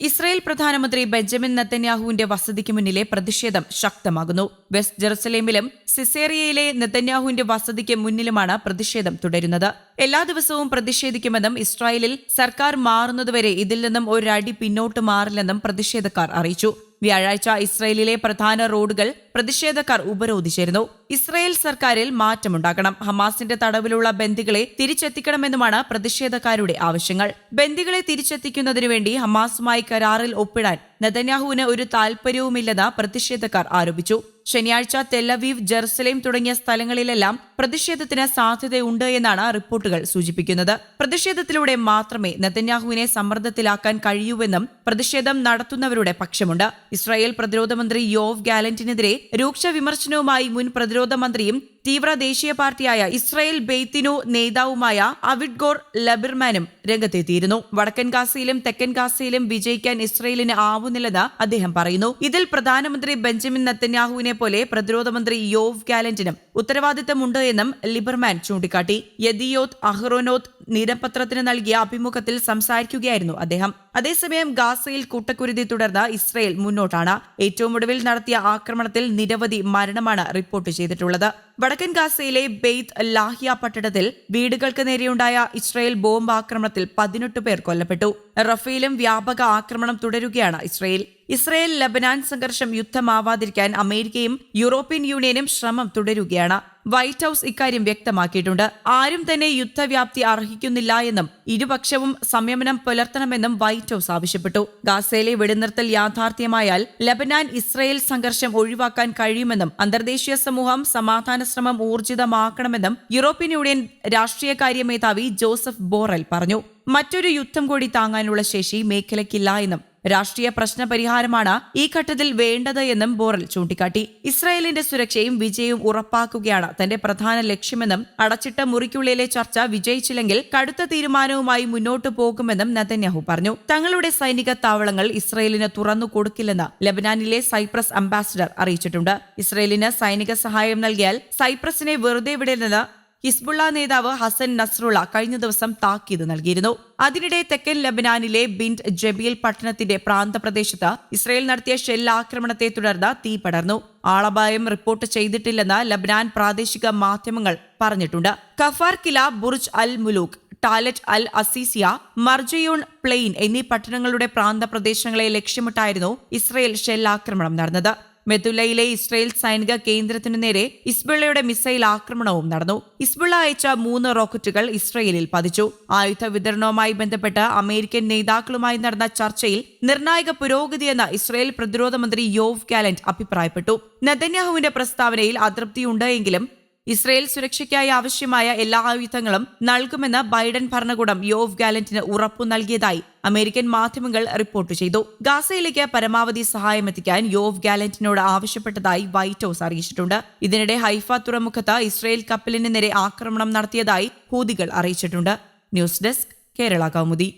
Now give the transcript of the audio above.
Israel പ്രധാനമന്ത്രി Benjamin നെത്തന്യാഹുവിന്റെ വസതിക്ക് മുന്നിലെ പ്രതിഷേധം ശക്തമാകുന്നു. വെസ്റ്റ് ജെറുസലേമിലും സിസേറിയയിലെ നെത്തന്യാഹുവിന്റെ വസതിക്ക് മുന്നിലുമാണ് പ്രതിഷേധം തുടരുന്നത്. എല്ലാ ദിവസവും പ്രതിഷേധിക്കുമെന്നും ഇസ്രായേലിൽ സർക്കാർ മാറുന്നതുവരെ ഇതിൽ നിന്നും ഒരടി പിന്നോട്ട് മാറില്ലെന്നും പ്രതിഷേധക്കാർ അറിയിച്ചു. വ്യാഴാഴ്ച ഇസ്രയേലിലെ പ്രധാന റോഡുകൾ പ്രതിഷേധക്കാർ ഉപരോധിച്ചിരുന്നു. ഇസ്രായേൽ സർക്കാരിൽ മാറ്റമുണ്ടാക്കണം ഹമാസിന്റെ തടവിലുള്ള ബന്ദികളെ തിരിച്ചെത്തിക്കണമെന്നുമാണ് പ്രതിഷേധക്കാരുടെ ആവശ്യങ്ങൾ. ബന്ദികളെ തിരിച്ചെത്തിക്കുന്നതിനു വേണ്ടി ഹമാസുമായി കരാറിൽ ഒപ്പിടാൻ നെതന്യാഹുവിന് ഒരു താൽപര്യവുമില്ലെന്ന് പ്രതിഷേധക്കാർ ആരോപിച്ചു. ശനിയാഴ്ച തെല്ലവീവ് ജെറുസലേം തുടങ്ങിയ സ്ഥലങ്ങളിലെല്ലാം പ്രതിഷേധത്തിന് സാധ്യതയുണ്ട് എന്നാണ് റിപ്പോർട്ടുകൾ സൂചിപ്പിക്കുന്നത്. പ്രതിഷേധത്തിലൂടെ മാത്രമേ നെതന്യാഹുവിനെ സമ്മർദ്ദത്തിലാക്കാൻ കഴിയൂവെന്നും പ്രതിഷേധം നടത്തുന്നവരുടെ പക്ഷമുണ്ട്. ഇസ്രായേൽ പ്രതിരോധ മന്ത്രി യോവ് ഗാലന്റിനെതിരെ രൂക്ഷ വിമർശനവുമായി മുൻ പ്രതിരോധ മന്ത്രിയും തീവ്ര ദേശീയ പാർട്ടിയായ ഇസ്രായേൽ ബെയ്ത്തിനു നേതാവുമായ അവിഡ്ഗോർ ലബിർമാനും രംഗത്തെത്തിയിരുന്നു. വടക്കൻ ഗാസയിലും തെക്കൻ ഗാസയിലും വിജയിക്കാൻ ഇസ്രയേലിന് ആവുന്നില്ലെന്ന് അദ്ദേഹം പറയുന്നു. ഇതിൽ പ്രധാനമന്ത്രി ബെഞ്ചമിൻ നത്തന്യാഹുവിനെ പോലെ പ്രതിരോധ മന്ത്രി യോവ് ഗാലന്റിനും ഉത്തരവാദിത്തമുണ്ട് എന്നും ലിബർമാൻ ചൂണ്ടിക്കാട്ടി. യദിയോത് അഹ്റോനോത്ത് നിരപത്രത്തിന് നൽകിയ അഭിമുഖത്തിൽ സംസാരിക്കുകയായിരുന്നു അദ്ദേഹം. അതേസമയം ഗാസയിൽ കൂട്ടക്കുരുതി തുടർന്ന് ഇസ്രയേൽ മുന്നോട്ടാണ്. ഏറ്റവും ഒടുവിൽ നടത്തിയ ആക്രമണത്തിൽ നിരവധി മരണമാണ് റിപ്പോർട്ട് ചെയ്തിട്ടുള്ളത്. വടക്കൻ ഗാസയിലെ ബെയ്ത്ത് ലാഹിയ പട്ടണത്തിൽ വീടുകൾക്ക് നേരെയുണ്ടായ ഇസ്രയേൽ ബോംബ് ആക്രമണത്തിൽ പതിനെട്ട് പേർ കൊല്ലപ്പെട്ടു. റഫേലും വ്യാപക ആക്രമണം തുടരുകയാണ് ഇസ്രയേൽ. ഇസ്രയേൽ ലബനാൻ സംഘർഷം യുദ്ധമാവാതിരിക്കാൻ അമേരിക്കയും യൂറോപ്യൻ യൂണിയനും ശ്രമം തുടരുകയാണ്. വൈറ്റ് ഹൌസ് ഇക്കാര്യം വ്യക്തമാക്കിയിട്ടുണ്ട്. ആരും തന്നെ യുദ്ധവ്യാപ്തി അർഹിക്കുന്നില്ല എന്നും ഇരുപക്ഷവും സംയമനം പുലർത്തണമെന്നും വൈറ്റ് ഹൌസ് ആവശ്യപ്പെട്ടു. ഗാസയിലെ വെടിനിർത്തൽ യാഥാർത്ഥ്യമായാൽ ലബനാൻ ഇസ്രയേൽ സംഘർഷം ഒഴിവാക്കാൻ കഴിയുമെന്നും അന്തർദേശീയ സമൂഹം സമാധാന ശ്രമം ഊർജിതമാക്കണമെന്നും യൂറോപ്യൻ യൂണിയൻ രാഷ്ട്രീയകാര്യ മേധാവി ജോസഫ് ബോറൽ പറഞ്ഞു. മറ്റൊരു യുദ്ധം കൂടി താങ്ങാനുള്ള ശേഷി മേഖലയ്ക്കില്ല എന്നും രാഷ്ട്രീയ പ്രശ്ന പരിഹാരമാണ് ഈ ഘട്ടത്തിൽ വേണ്ടത് എന്നും ബോറൽ ചൂണ്ടിക്കാട്ടി. ഇസ്രായേലിന്റെ സുരക്ഷയും വിജയവും ഉറപ്പാക്കുകയാണ് തന്റെ പ്രധാന ലക്ഷ്യമെന്നും അടച്ചിട്ട മുറിക്കുള്ളിലെ ചർച്ച വിജയിച്ചില്ലെങ്കിൽ കടുത്ത തീരുമാനവുമായി മുന്നോട്ടു പോകുമെന്നും നതന്യാഹു പറഞ്ഞു. തങ്ങളുടെ സൈനിക താവളങ്ങൾ ഇസ്രയേലിന് തുറന്നു കൊടുക്കില്ലെന്ന് ലബനാനിലെ സൈപ്രസ് അംബാസിഡർ അറിയിച്ചിട്ടുണ്ട്. ഇസ്രയേലിന് സൈനിക സഹായം നൽകിയാൽ സൈപ്രസിനെ വെറുതെ വിടില്ലെന്ന് ഹിസ്ബുള്ള നേതാവ് ഹസൻ നസ്രുള്ള കഴിഞ്ഞ ദിവസം താക്കീത് നൽകിയിരുന്നു. അതിനിടെ തെക്കൻ ലബനാനിലെ ബിൻഡ് ജബീൽ പട്ടണത്തിന്റെ പ്രാന്തപ്രദേശത്ത് ഇസ്രായേൽ നടത്തിയ ഷെല്ലാക്രമണത്തെ തുടർന്ന് തീ പടർന്നു. ആളപായം റിപ്പോർട്ട് ചെയ്തിട്ടില്ലെന്ന് ലബനാൻ പ്രാദേശിക മാധ്യമങ്ങൾ പറഞ്ഞിട്ടുണ്ട്. Kfar Kila Burj al Mulouk Tallet al Aziziyeh Marjayoun plain എന്നീ പട്ടണങ്ങളുടെ പ്രാന്തപ്രദേശങ്ങളെ ലക്ഷ്യമിട്ടായിരുന്നു ഇസ്രയേൽ ഷെല്ലാക്രമണം നടന്നത്. മെതുലയിലെ ഇസ്രയേൽ സൈനിക കേന്ദ്രത്തിനു നേരെ ഇസ്ബുള്ളയുടെ മിസൈൽ ആക്രമണവും നടന്നു. ഇസ്ബുള്ള അയച്ച മൂന്ന് റോക്കറ്റുകൾ ഇസ്രയേലിൽ പതിച്ചു. ആയുധ വിതരണവുമായി ബന്ധപ്പെട്ട് അമേരിക്കൻ നേതാക്കളുമായി നടന്ന ചർച്ചയിൽ നിർണായക പുരോഗതിയെന്ന് ഇസ്രയേൽ പ്രതിരോധ മന്ത്രി യോവ് ഗാലന്റ് അഭിപ്രായപ്പെട്ടു. നെതന്യാഹുവിന്റെ പ്രസ്താവനയിൽ അതൃപ്തിയുണ്ട് എങ്കിലും ഇസ്രയേൽ സുരക്ഷയ്ക്കായി ആവശ്യമായ എല്ലാ ആയുധങ്ങളും നൽകുമെന്ന് ബൈഡൻ ഭരണകൂടം യോവ് ഗാലന്റിന് ഉറപ്പു നൽകിയതായി അമേരിക്കൻ മാധ്യമങ്ങൾ റിപ്പോർട്ട് ചെയ്തു. ഗാസയിലേക്ക് പരമാവധി സഹായം എത്തിക്കാൻ യോവ് ഗാലന്റിനോട് ആവശ്യപ്പെട്ടതായി വൈറ്റ് ഹൌസ് അറിയിച്ചിട്ടുണ്ട്. ഇതിനിടെ ഹൈഫ തുറമുഖത്ത് ഇസ്രയേൽ കപ്പലിന് നേരെ ആക്രമണം നടത്തിയതായി ഹൂതികൾ അറിയിച്ചിട്ടുണ്ട്. News desk Kerala Kaumudi.